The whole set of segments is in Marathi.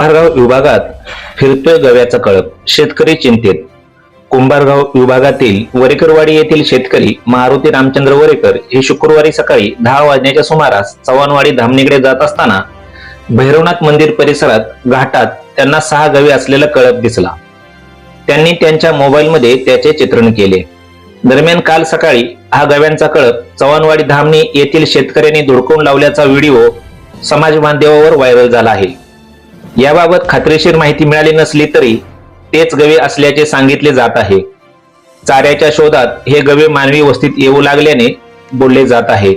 कुंभारगाव विभागात फिरतोय गव्याचा कळप. शेतकरी चिंतेत. कुंभारगाव विभागातील वरेकरवाडी येथील शेतकरी मारुती रामचंद्र वरेकर हे शुक्रवारी सकाळी दहा वाजण्याच्या सुमारास चव्हाणवाडी धामणीकडे जात असताना भैरवनाथ मंदिर परिसरात घाटात त्यांना सहा गवे असलेला कळप दिसला. त्यांनी त्यांच्या मोबाईलमध्ये त्याचे चित्रण केले. दरम्यान काल सकाळी हा गव्यांचा कळप चव्हाणवाडी धामणी येथील शेतकऱ्यांनी धुडकून लावल्याचा व्हिडिओ समाज माध्यमावर व्हायरल झाला आहे. याबाबत खात्रीशीर माहिती मिळाली नसली तरी तेच गवे असल्याचे सांगितले जात आहे. चाऱ्याच्या शोधात हे गवे मानवी वस्तीत येऊ लागल्याने बोलले जात आहे.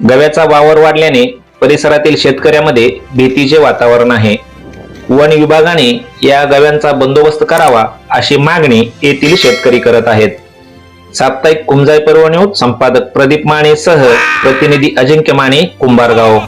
गव्याचा वावर वाढल्याने परिसरातील शेतकऱ्यामध्ये भीतीचे वातावरण आहे. वन विभागाने या गव्यांचा बंदोबस्त करावा अशी मागणी येथील शेतकरी करत आहेत. साप्ताहिक कुंजाई पर्व न्यूज संपादक प्रदीप माने सह प्रतिनिधी अजिंक्य माने कुंभारगाव.